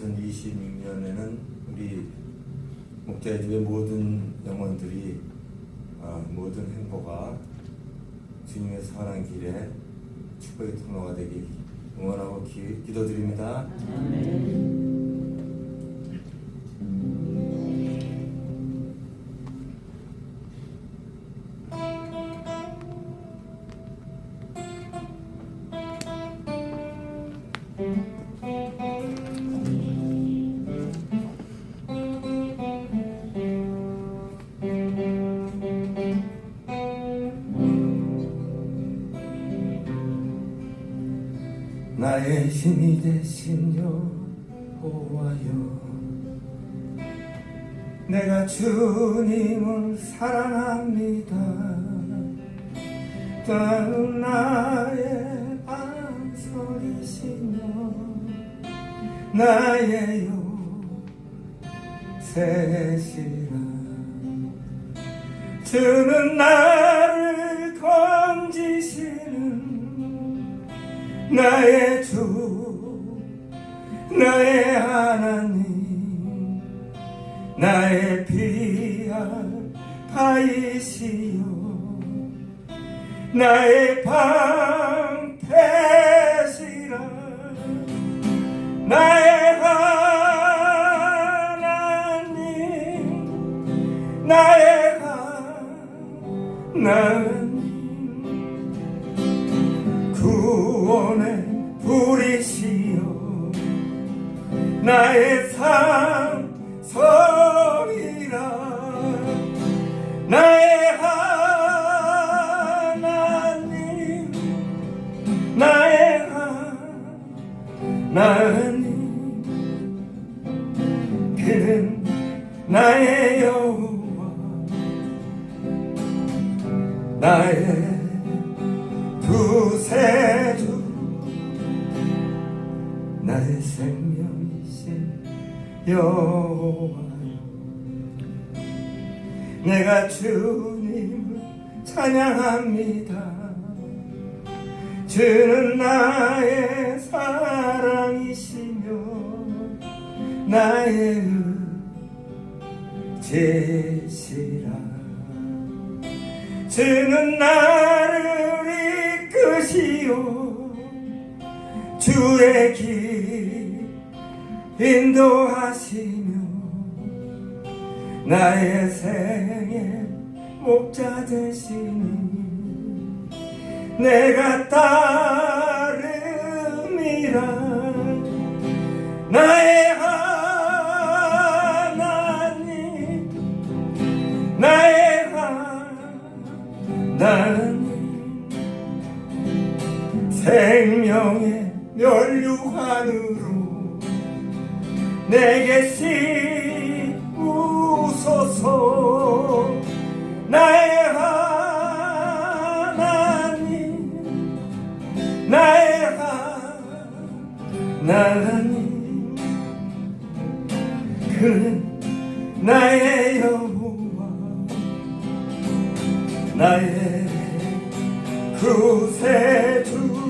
2026년에는 우리 목자의 모든 영혼들이 아, 모든 행보가 주님의 선한 길에 축복의 통로가 되길 응원하고 기, 기도드립니다. 나의 힘이 되신 여호와여. 내가 주님을 사랑합니다. 또는 나의 방설이시며 나의 요새시라. 주는 나를 건지시는 나의 주 나의 하나님 나의 피할 파이시요 나의 방패시라 나의 하나님 나의 하나님 구원의 불이시여 나의 산성이라. 나의 하나님 나의 하나님 그는 나의 여호와. 나의 구세주 나의 생명이신 여호와여 내가 주님을 찬양합니다. 주는 나의 사랑이시며 나의 제시라. 주는 나를 이끄시오. 주의 길 인도하시며 나의 생의 목자 되시니 내가 따 생명의 멸류관으로 내게 씌우소서. 나의 하나님 나의 하나님 그는 나의 여호와 나의 구세주